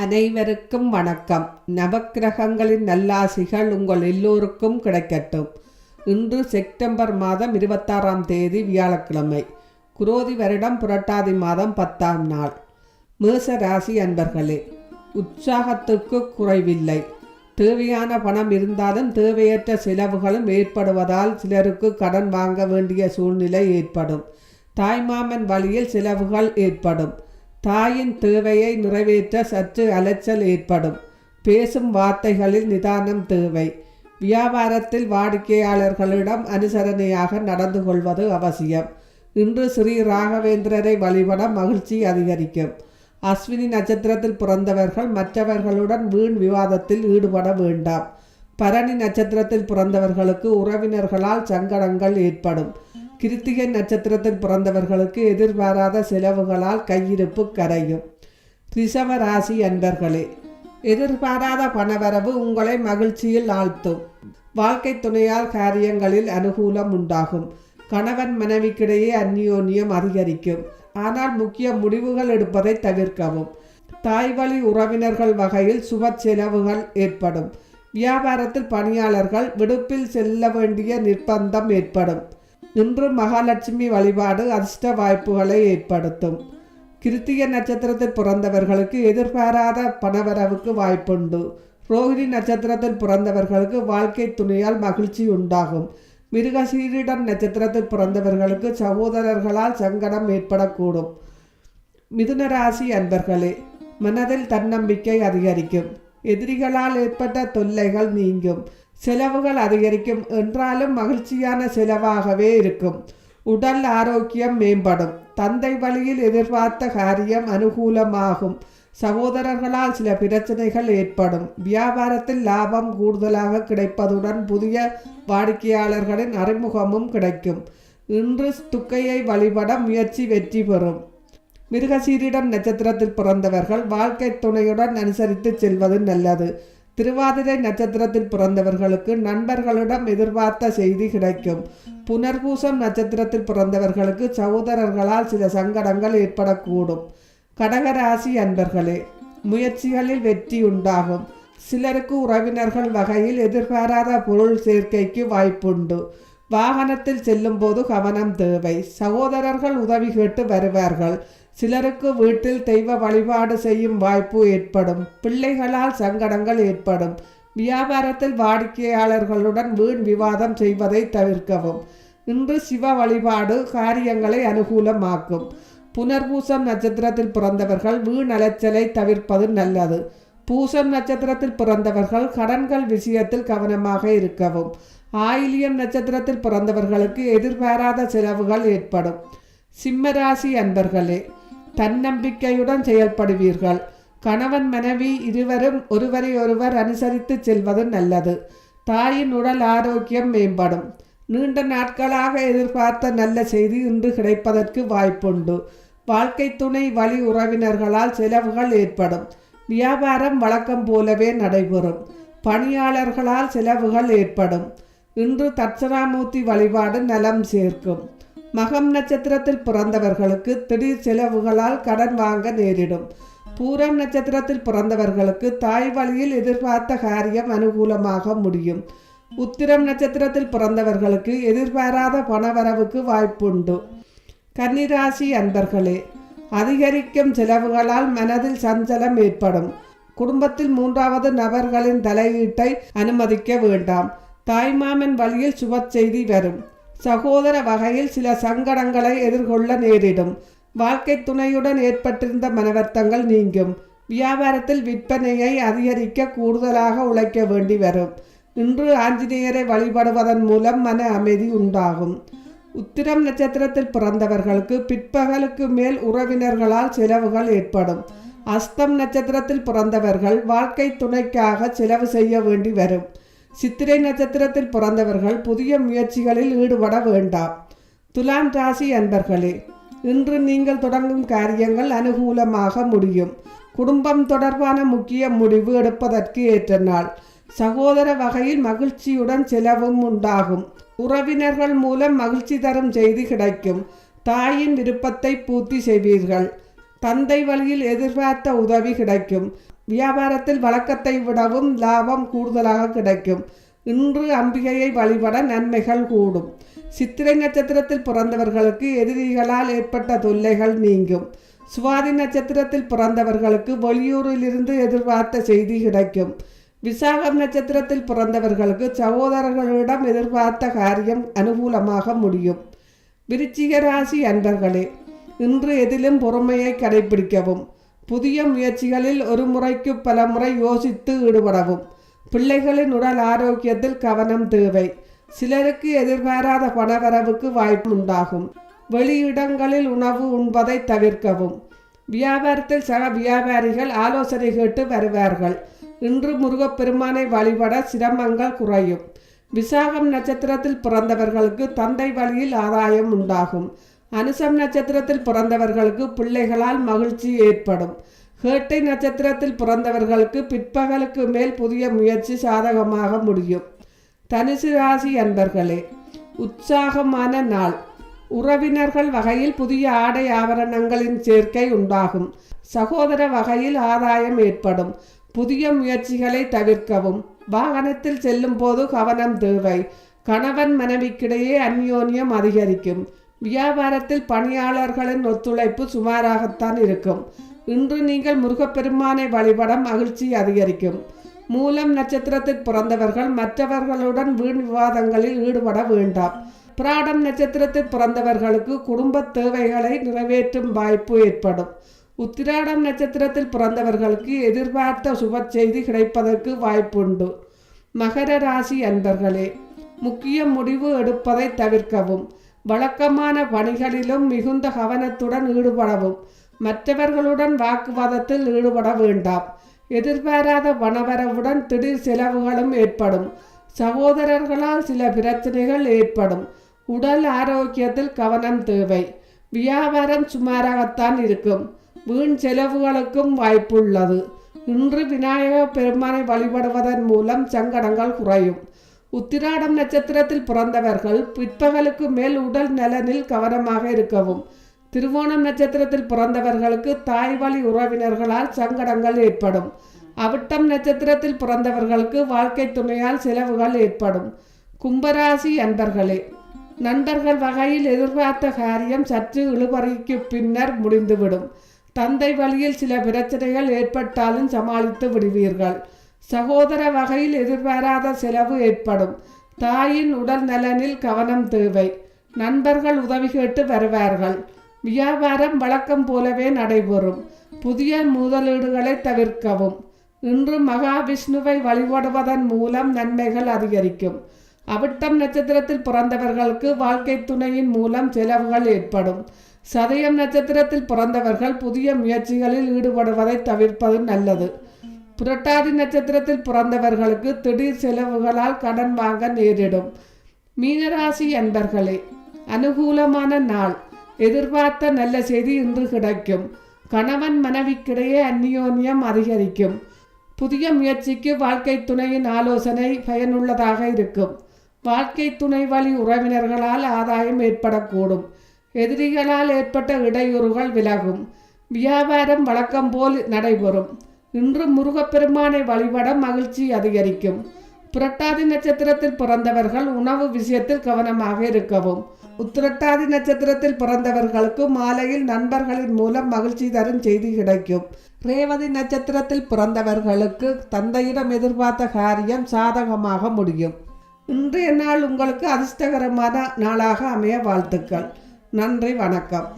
அனைவருக்கும் வணக்கம். நவக்கிரகங்களின் நல்லாசிகள் உங்கள் எல்லோருக்கும் கிடைக்கட்டும். இன்று செப்டம்பர் மாதம் இருபத்தாறாம் தேதி வியாழக்கிழமை. குரோதி வருடம் புரட்டாதி மாதம் பத்தாம் நாள். மேச ராசி அன்பர்களே உற்சாகத்துக்கு குறைவில்லை. தேவையான பணம் இருந்தாலும் தேவையற்ற செலவுகளும் ஏற்படுவதால் சிலருக்கு கடன் வாங்க வேண்டிய சூழ்நிலை ஏற்படும். தாய்மாமன் வழியில் செலவுகள் ஏற்படும். தாயின் தேவையை நிறைவேற்ற சற்று அலைச்சல் ஏற்படும். பேசும் வார்த்தைகளில் நிதானம் தேவை. வியாபாரத்தில் வாடிக்கையாளர்களிடம் அனுசரணையாக நடந்து கொள்வது அவசியம். இன்று ஸ்ரீ ராகவேந்திரரை வழிபட மகிழ்ச்சி அதிகரிக்கும். அஸ்வினி நட்சத்திரத்தில் பிறந்தவர்கள் மற்றவர்களுடன் வீண் விவாதத்தில் ஈடுபட வேண்டாம். பரணி நட்சத்திரத்தில் பிறந்தவர்களுக்கு உறவினர்களால் சங்கடங்கள் ஏற்படும். கிருத்திகை நட்சத்திரத்தில் பிறந்தவர்களுக்கு எதிர்பாராத செலவுகளால் கையிருப்பு கரையும். ரிஷவ ராசி அன்பர்களே எதிர்பாராத பணவரவு உங்களை மகிழ்ச்சியில் ஆழ்த்தும். வாழ்க்கை துணையால் காரியங்களில் அனுகூலம் உண்டாகும். கணவன் மனைவிக்கிடையே அந்யோன்யம் அதிகரிக்கும். ஆனால் முக்கிய முடிவுகள் எடுப்பதை தவிர்க்கவும். தாய்வழி உறவினர்கள் வகையில் சுப செலவுகள் ஏற்படும். வியாபாரத்தில் பணியாளர்கள் விடுப்பில் செல்ல வேண்டிய நிர்பந்தம் ஏற்படும். இன்று மகாலட்சுமி வழிபாடு அதிர்ஷ்ட வாய்ப்புகளை ஏற்படுத்தும். கிருத்திக நட்சத்திரத்தில் பிறந்தவர்களுக்கு எதிர்பாராத பணவரவுக்கு வாய்ப்புண்டு. ரோஹிணி நட்சத்திரத்தில் பிறந்தவர்களுக்கு வாழ்க்கை துணையால் மகிழ்ச்சி உண்டாகும். மிருகசீரிடம் நட்சத்திரத்தில் பிறந்தவர்களுக்கு சகோதரர்களால் சங்கடம் ஏற்படக்கூடும். மிதுனராசி அன்பர்களே மனதில் தன்னம்பிக்கை அதிகரிக்கும். எதிரிகளால் ஏற்பட்ட தொல்லைகள் நீங்கும். செலவுகள் அதிகரிக்கும் என்றாலும் மகிழ்ச்சியான செலவாகவே இருக்கும். உடல் ஆரோக்கியம் மேம்படும். தந்தை வழியில் எதிர்பார்த்த காரியம் அனுகூலமாகும். சகோதரர்களால் சில பிரச்சனைகள் ஏற்படும். வியாபாரத்தில் லாபம் கூடுதலாக கிடைப்பதுடன் புதிய வாடிக்கையாளர்களின் அறிமுகமும் கிடைக்கும். இன்று துக்கையை வழிபட முயற்சி வெற்றி பெறும். மிருகசீரிடம் நட்சத்திரத்தில் பிறந்தவர்கள் வாழ்க்கை துணையுடன் அனுசரித்து செல்வது நல்லது. திருவாதிரை நட்சத்திரத்தில் பிறந்தவர்களுக்கு நண்பர்களிடம் எதிர்பார்த்த செய்தி கிடைக்கும். புனர்பூசம் நட்சத்திரத்தில் பிறந்தவர்களுக்கு சகோதரர்களால் சில சங்கடங்கள் ஏற்படக்கூடும். கடகராசி அன்பர்களே முயற்சிகளில் வெற்றி உண்டாகும். சிலருக்கு உறவினர்கள் வகையில் எதிர்பாராத பொருள் சேர்க்கைக்கு வாய்ப்புண்டு. வாகனத்தில் செல்லும்போது கவனம் தேவை. சகோதரர்கள் உதவி கேட்டு வருவார்கள். சிலருக்கு வீட்டில் தெய்வ வழிபாடு செய்யும் வாய்ப்பு ஏற்படும். பிள்ளைகளால் சங்கடங்கள் ஏற்படும். வியாபாரத்தில் வாடிக்கையாளர்களுடன் வீண் விவாதம் செய்வதை தவிர்க்கவும். இன்று சிவ வழிபாடு காரியங்களை அனுகூலமாக்கும். புனர்பூசம் நட்சத்திரத்தில் பிறந்தவர்கள் வீண் அலைச்சலை தவிர்ப்பது நல்லது. பூசம் நட்சத்திரத்தில் பிறந்தவர்கள் கடன்கள் விஷயத்தில் கவனமாக இருக்கவும். ஆயிலியம் நட்சத்திரத்தில் பிறந்தவர்களுக்கு எதிர்பாராத செலவுகள் ஏற்படும். சிம்மராசி அன்பர்களே தன்னம்பிக்கையுடன் செயல்படுவீர்கள். கணவன் மனைவி இருவரும் ஒருவரை ஒருவர் அனுசரித்து செல்வது நல்லது. தாயின் உடல் ஆரோக்கியம் மேம்படும். நீண்ட நாட்களாக எதிர்பார்த்த நல்ல செய்தி இன்று கிடைப்பதற்கு வாய்ப்புண்டு. வாழ்க்கை துணை வழி உறவினர்களால் செலவுகள் ஏற்படும். வியாபாரம் வழக்கம் போலவே நடைபெறும். பணியாளர்களால் செலவுகள் ஏற்படும். இன்று தட்சணாமூர்த்தி வழிபாடு நலம் சேர்க்கும். மகம் நட்சத்திரத்தில் பிறந்தவர்களுக்கு திடீர் செலவுகளால் கடன் வாங்க நேரிடும். பூரம் நட்சத்திரத்தில் பிறந்தவர்களுக்கு தாய் வழியில் எதிர்பார்த்த காரியம் அனுகூலமாக முடியும். உத்திரம் நட்சத்திரத்தில் பிறந்தவர்களுக்கு எதிர்பாராத பணவரவுக்கு வாய்ப்புண்டு. கன்னிராசி அன்பர்களே அதிகரிக்கும் செலவுகளால் மனதில் சஞ்சலம் ஏற்படும். குடும்பத்தில் மூன்றாவது நபர்களின் தலையீட்டை அனுமதிக்க வேண்டாம். தாய்மாமன் வழியில் சுப செய்தி வரும். சகோதர வகையில் சில சங்கடங்களை எதிர்கொள்ள நேரிடும். வாழ்க்கை துணையுடன் ஏற்பட்டிருந்த மனவர்த்தங்கள் நீங்கும். வியாபாரத்தில் விற்பனையை அதிகரிக்க கூடுதலாக உழைக்க வேண்டி வரும். இன்று ஆஞ்சநேயரை வழிபடுவதன் மூலம் மன அமைதி உண்டாகும். உத்திரம் நட்சத்திரத்தில் பிறந்தவர்களுக்கு பிற்பகலுக்கு மேல் உறவினர்களால் செலவுகள் ஏற்படும். அஸ்தம் நட்சத்திரத்தில் பிறந்தவர்கள் வாழ்க்கை துணைக்காக செலவு செய்ய வேண்டி வரும். சித்திரை நட்சத்திரத்தில் பிறந்தவர்கள் புதிய முயற்சிகளில் ஈடுபட வேண்டாம். துலாம் ராசி அன்பர்களே இன்று நீங்கள் தொடங்கும் காரியங்கள் அனுகூலமாக முடியும். குடும்பம் தொடர்பான முக்கிய முடிவு எடுப்பதற்கு ஏற்ற நாள். சகோதர வகையில் மகிழ்ச்சியுடன் செலவும் உண்டாகும். உறவினர்கள் மூலம் மகிழ்ச்சி தரும் செய்தி கிடைக்கும். தாயின் விருப்பத்தை பூர்த்தி செய்வீர்கள். தந்தை வழியில் எதிர்பார்த்த உதவி கிடைக்கும். வியாபாரத்தில் வழக்கத்தை விடவும் லாபம் கூடுதலாக கிடைக்கும். இன்று அம்பிகையை வழிபட நன்மைகள் கூடும். சித்திரை நட்சத்திரத்தில் பிறந்தவர்களுக்கு எதிரிகளால் ஏற்பட்ட தொல்லைகள் நீங்கும். சுவாதி நட்சத்திரத்தில் பிறந்தவர்களுக்கு வெளியூரிலிருந்து எதிர்பார்த்த செய்தி கிடைக்கும். விசாகம் நட்சத்திரத்தில் பிறந்தவர்களுக்கு சகோதரர்களிடம் எதிர்பார்த்த காரியம் அனுகூலமாக முடியும். விருச்சிக ராசி அன்பர்களே இன்று எதிலும் பொறுமையை கடைபிடிக்கவும். புதிய முயற்சிகளில் ஒரு முறைக்கு பல முறை யோசித்து ஈடுபடவும். பிள்ளைகளின் உடல் ஆரோக்கியத்தில் கவனம் தேவை. சிலருக்கு எதிர்பாராத பணவரவுக்கு வாய்ப்பு உண்டாகும். வெளியிடங்களில் உணவு உண்பதை தவிர்க்கவும். வியாபாரத்தில் சக வியாபாரிகள் ஆலோசனை கேட்டு வருவார்கள். இன்று முருகப்பெருமானை வழிபட சிரமங்கள் குறையும். விசாகம் நட்சத்திரத்தில் பிறந்தவர்களுக்கு தந்தை வழியில் ஆதாயம் உண்டாகும். அனுசம் நட்சத்திரத்தில் பிறந்தவர்களுக்கு பிள்ளைகளால் மகிழ்ச்சி ஏற்படும். கேட்டை நட்சத்திரத்தில் பிறந்தவர்களுக்கு பிற்பகலுக்கு மேல் புதிய முயற்சி சாதகமாக முடியும். தனுசு ராசி அன்பர்களே உற்சாகமான நாள். உறவினர்கள் வகையில் புதிய ஆடை ஆபரணங்களின் சேர்க்கை உண்டாகும். சகோதர வகையில் ஆதாயம் ஏற்படும். புதிய முயற்சிகளை தவிர்க்கவும். வாகனத்தில் செல்லும் போது கவனம் தேவை. கணவன் மனைவிக்கிடையே அந்யோன்யம் அதிகரிக்கும். வியாபாரத்தில் பணியாளர்களின் ஒத்துழைப்பு சுமாராகத்தான் இருக்கும். இன்று நீங்கள் முருகப்பெருமானை வழிபட மகிழ்ச்சி அதிகரிக்கும். மூலம் நட்சத்திரத்தில் பிறந்தவர்கள் மற்றவர்களுடன் வீண் விவாதங்களில் ஈடுபட வேண்டாம். பிராடம் நட்சத்திரத்தில் பிறந்தவர்களுக்கு குடும்ப தேவைகளை நிறைவேற்றும் வாய்ப்பு ஏற்படும். உத்திராடம் நட்சத்திரத்தில் பிறந்தவர்களுக்கு எதிர்பார்த்த சுப செய்தி கிடைப்பதற்கு வாய்ப்புண்டு. மகர ராசி அன்பர்களே முக்கிய முடிவு எடுப்பதை தவிர்க்கவும். வழக்கமான பணிகளிலும் மிகுந்த கவனத்துடன் ஈடுபடவும் மற்றவர்களுடன் வாக்குவாதத்தில் ஈடுபட வேண்டாம். எதிர்பாராத பணவரவுடன் திடீர் செலவுகளும் ஏற்படும். சகோதரர்களால் சில பிரச்சனைகள் ஏற்படும். உடல் ஆரோக்கியத்தில் கவனம் தேவை. வியாபாரம் சுமாராகத்தான் இருக்கும். வீண் செலவுகளுக்கும் வாய்ப்புள்ளது. இன்று விநாயகர் பெருமானை வழிபடுவதன் மூலம் சங்கடங்கள் குறையும். உத்திராடம் நட்சத்திரத்தில் பிறந்தவர்கள் பிற்பகலுக்கு மேல் உடல் நலனில் கவனமாக இருக்கவும். திருவோணம் நட்சத்திரத்தில் பிறந்தவர்களுக்கு தாய் வழி உறவினர்களால் சங்கடங்கள் ஏற்படும். அவிட்டம் நட்சத்திரத்தில் பிறந்தவர்களுக்கு வாழ்க்கை துணையால் செலவுகள் ஏற்படும். கும்பராசி அன்பர்களே நண்பர்கள் வகையில் எதிர்பார்த்த காரியம் சற்று இழுபறிக்கு பின்னர் முடிந்துவிடும். தந்தை வழியில் சில பிரச்சனைகள் ஏற்பட்டாலும் சமாளித்து விடுவீர்கள். சகோதர வகையில் எதிர்பாராத செலவு ஏற்படும். தாயின் உடல் நலனில் கவனம் தேவை. நண்பர்கள் உதவி கேட்டு வருவார்கள். வியாபாரம் வழக்கம் போலவே நடைபெறும். புதிய முதலீடுகளை தவிர்க்கவும். இன்று மகாவிஷ்ணுவை வழிபடுவதன் மூலம் நன்மைகள் அதிகரிக்கும். அவிட்டம் நட்சத்திரத்தில் பிறந்தவர்களுக்கு வாழ்க்கை துணையின் மூலம் செலவுகள் ஏற்படும். சதயம் நட்சத்திரத்தில் பிறந்தவர்கள் புதிய முயற்சிகளில் ஈடுபடுவதை தவிர்ப்பது நல்லது. புரட்டாதி நட்சத்திரத்தில் பிறந்தவர்களுக்கு திடீர் செலவுகளால் கடன் வாங்க நேரிடும். மீனராசி அன்பர்களே அனுகூலமான நாள். எதிர்பார்த்த நல்ல செய்தி இன்று கிடைக்கும். கணவன் மனைவிக்கிடையே அந்நியோன்யம் அதிகரிக்கும். புதிய முயற்சிக்கு வாழ்க்கை துணையின் ஆலோசனை பயனுள்ளதாக இருக்கும். வாழ்க்கை துணை வழி உறவினர்களால் ஆதாயம் ஏற்படக்கூடும். எதிரிகளால் ஏற்பட்ட இடையூறுகள் விலகும். வியாபாரம் வழக்கம் போல் நடைபெறும். இன்று முருகப்பெருமானை வழிபட மகிழ்ச்சி அதிகரிக்கும். புரட்டாதி நட்சத்திரத்தில் பிறந்தவர்கள் உணவு விஷயத்தில் கவனமாக இருக்கவும். உத்திரட்டாதி நட்சத்திரத்தில் பிறந்தவர்களுக்கு மாலையில் நண்பர்களின் மூலம் மகிழ்ச்சி தரும் செய்தி கிடைக்கும். ரேவதி நட்சத்திரத்தில் பிறந்தவர்களுக்கு தந்தையிடம் எதிர்பார்த்த காரியம் சாதகமாக முடியும். இன்றைய நாள் உங்களுக்கு அதிர்ஷ்டகரமான நாளாக அமைய வாழ்த்துக்கள். நன்றி வணக்கம்.